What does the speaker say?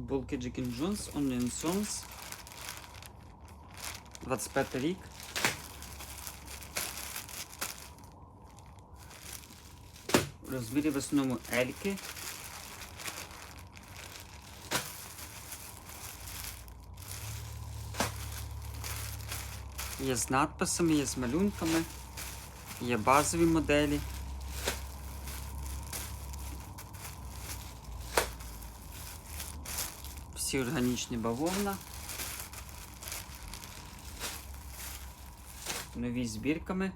Футболки Джекін Джонс, Onion Sons. 25 рік. Розмірі в основному ельки. Є з надписами, є з малюнками, є базові моделі. Всі органічні бавовна. Нові збірками.